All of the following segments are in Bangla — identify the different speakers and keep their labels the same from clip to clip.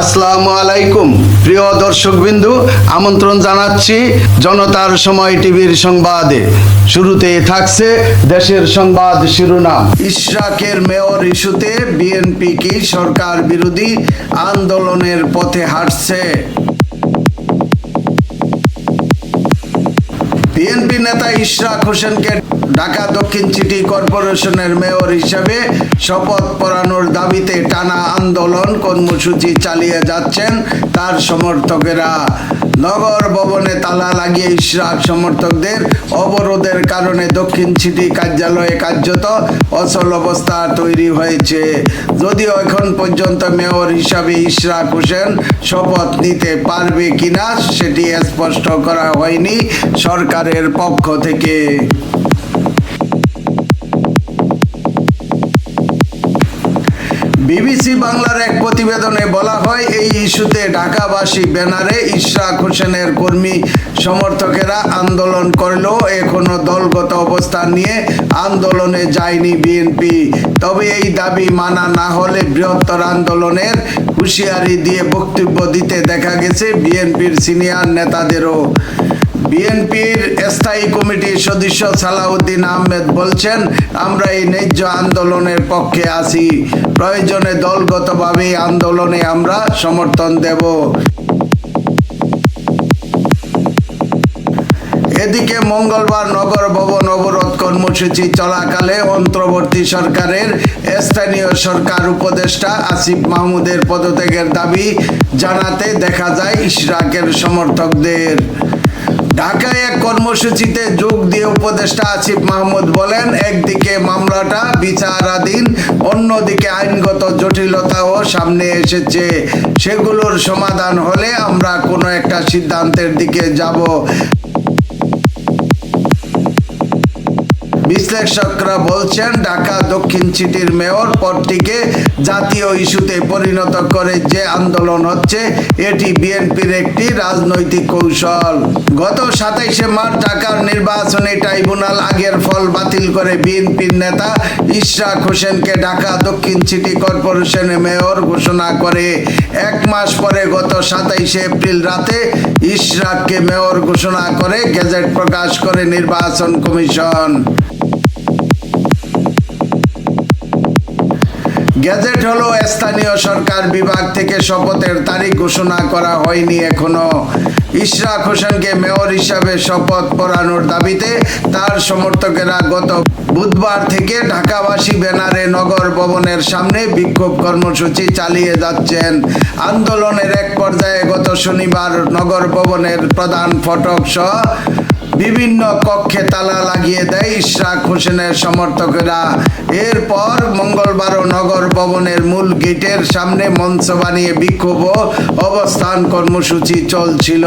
Speaker 1: আসসালামু আলাইকুম। প্রিয় দর্শকবিন্দু, আমন্ত্রণ জানাচ্ছি জনতার সময় টিভির সংবাদে। শুরুতে থাকছে দেশের সংবাদ শিরোনাম। ইশরাকের মেয়র ইস্যুতে বিএনপি কি সরকার বিরোধী আন্দোলনের পথে হাঁটছে? বিএনপি নেতা ইশরাক হোসেনকে ঢাকা দক্ষিণ সিটি কর্পোরেশনের মেয়র হিসেবে শপথ পড়ানোর দাবিতে টানা আন্দোলন কর্মসূচি চালিয়ে যাচ্ছেন তার সমর্থকেরা। নগর ভবনে তালা লাগিয়ে ইশরাক সমর্থকদের অবরোধের কারণে দক্ষিণ সিটি কার্যালয়ে কার্যত অচল অবস্থা তৈরি হয়েছে। যদিও এখন পর্যন্ত মেয়র হিসাবে ইশরাক হোসেন শপথ নিতে পারবে কিনা সেটি স্পষ্ট করা হয়নি সরকারের পক্ষ থেকে। বিবিসি বাংলার এক প্রতিবেদনে বলা হয়, এই ইস্যুতে ঢাকাবাসী ব্যানারে ইশরাক হোসেনের কর্মী সমর্থকেরা আন্দোলন করলেও এখনও দলগত অবস্থান নিয়ে আন্দোলনে যায়নি বিএনপি। তবে এই দাবি মানা না হলে বৃহত্তর আন্দোলনের হুঁশিয়ারি দিয়ে বক্তব্য দিতে দেখা গেছে বিএনপির সিনিয়র নেতাদেরও। বিএনপির স্থায়ী কমিটির সদস্য সালাউদ্দিন আহমেদ বলছেন, আমরা এই ন্যায্য আন্দোলনের পক্ষে আছি। প্রয়োজনে দলগতভাবে আন্দোলনে আমরা সমর্থন দেব। এদিকে মঙ্গলবার নগর ভবন অবরোধ কর্মসূচি চলাকালে অন্তর্বর্তী সরকারের স্থানীয় সরকার উপদেষ্টা আসিফ মাহমুদের পদত্যাগের দাবি জানাতে দেখা যায় ইশরাকের সমর্থকদের। ঢাকায় এক কর্মসূচিতে যোগ দিয়ে উপদেষ্টা আসিফ মাহমুদ বলেন, একদিকে মামলাটা বিচারাধীন, অন্যদিকে আইনগত জটিলতাও সামনে এসেছে। সেগুলোর সমাধান হলে আমরা কোনো একটা সিদ্ধান্তের দিকে যাব। বিশ্লেষকরা বলছেন, ঢাকা দক্ষিণ সিটির মেয়র পদটিকে জাতীয় ইস্যুতে পরিণত করে যে আন্দোলন হচ্ছে, এটি বিএনপির একটি রাজনৈতিক কৌশল। গত সাতাইশে মার্চ ঢাকার নির্বাচনী ট্রাইব্যুনাল আগের ফল বাতিল করে বিএনপির নেতা ইশরাক হোসেনকে ঢাকা দক্ষিণ সিটি কর্পোরেশনের মেয়র ঘোষণা করে। এক মাস পরে গত সাতাইশে এপ্রিল রাতে ইশরাককে মেয়র ঘোষণা করে গেজেট প্রকাশ করে নির্বাচন কমিশন। গেজেট হলো স্থানীয় সরকার বিভাগ থেকে শপথের তারিখ ঘোষণা করা হয়নি এখনও। ইশরাক হোসেনকে মেয়র হিসাবে শপথ পড়ানোর দাবিতে তার সমর্থকেরা গত বুধবার থেকে ঢাকাবাসী ব্যানারে নগর ভবনের সামনে বিক্ষোভ কর্মসূচি চালিয়ে যাচ্ছেন। আন্দোলনের এক পর্যায়ে গত শনিবার নগর ভবনের প্রধান ফটক সহ বিভিন্ন কক্ষে তালা লাগিয়ে দেয় ইশরাক হোসেনের সমর্থকেরা। এরপর মঙ্গলবারও নগর ভবনের মূল গেটের সামনে মঞ্চ বানিয়ে বিক্ষোভ অবস্থান কর্মসূচি চলছিল।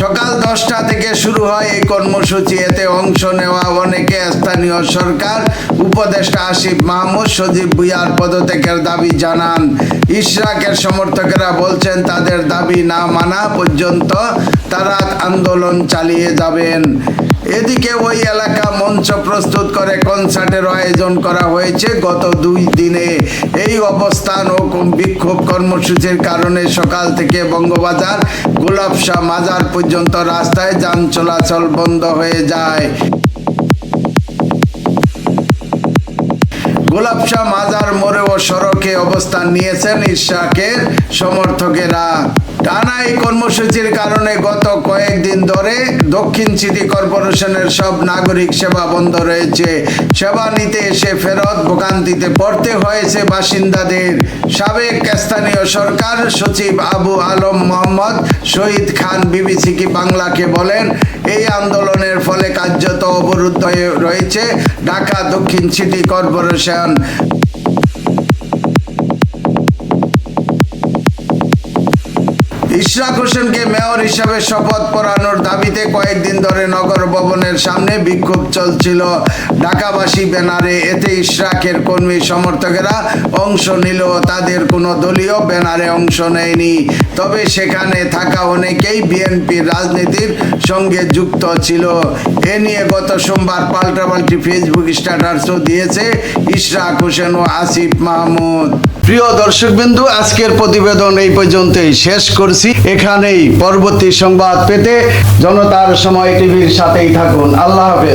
Speaker 1: সকাল দশটা থেকে শুরু হয় এই কর্মসূচি। এতে অংশ নেওয়া অনেকে স্থানীয় সরকার, উপদেষ্টা আসিফ মাহমুদ, সজীব ভুইয়ার পদত্যাগের দাবি জানান। ইশরাকের সমর্থকেরা বলছেন, তাদের দাবি না মানা পর্যন্ত তারা আন্দোলন চালিয়ে যাবেন। এদিকে ওই এলাকা মঞ্চ প্রস্তুত করে কনসার্টের আয়োজন করা হয়েছে গত দুই দিনে। এই অবস্থান ও বিক্ষোভ কর্মসূচির কারণে সকাল থেকে বঙ্গবাজার, গোলাপশাহ মাজার পর্যন্ত রাস্তায় যান চলাচল বন্ধ হয়ে যায়। গোলাপশাহ মাজার মোড়ে ও সড়কে অবস্থান নিয়েছেন ইশাকের সমর্থকেরা। টানা এই কর্মসূচির কারণে গত কয়েকদিন ধরে দক্ষিণ সিটি কর্পোরেশনের সব নাগরিক সেবা বন্ধ রয়েছে। সেবা নিতে এসে ফেরত ভোগান্তিতে পড়তে হয়েছে বাসিন্দাদের। সাবেক স্থানীয় সরকার সচিব আবু আলম মোহাম্মদ শহীদ খান বিবিসি কি বাংলাকে বলেন, এই আন্দোলনের ফলে কার্যত অবরুদ্ধ রয়েছে ঢাকা দক্ষিণ সিটি কর্পোরেশন। ইশরাক হোসেনকে মেয়র হিসাবে শপথ পড়ানোর দাবিতে কয়েকদিন ধরে নগর ভবনের সামনে বিক্ষোভ চলছিল। ঢাকাবাসী ব্যানারে এতে ইশরাকের কর্মী সমর্থকেরা অংশ নিলেও তাদের কোনো দলীয় ব্যানারে অংশ নেয়নি। তবে সেখানে থাকা অনেকেই বিএনপির রাজনীতির সঙ্গে যুক্ত ছিল। এ নিয়ে গত সোমবার পাল্টাপাল্টি ফেসবুক স্ট্যাটাসও দিয়েছে ইশরাক হোসেন ও আসিফ মাহমুদ। প্রিয় দর্শকবিন্দু, আজকের প্রতিবেদন এই পর্যন্তই শেষ করছি। এখানেই পরবর্তী সংবাদ পেতে জনতার সময় টিভির সাথেই থাকুন। আল্লাহ হাফেজ।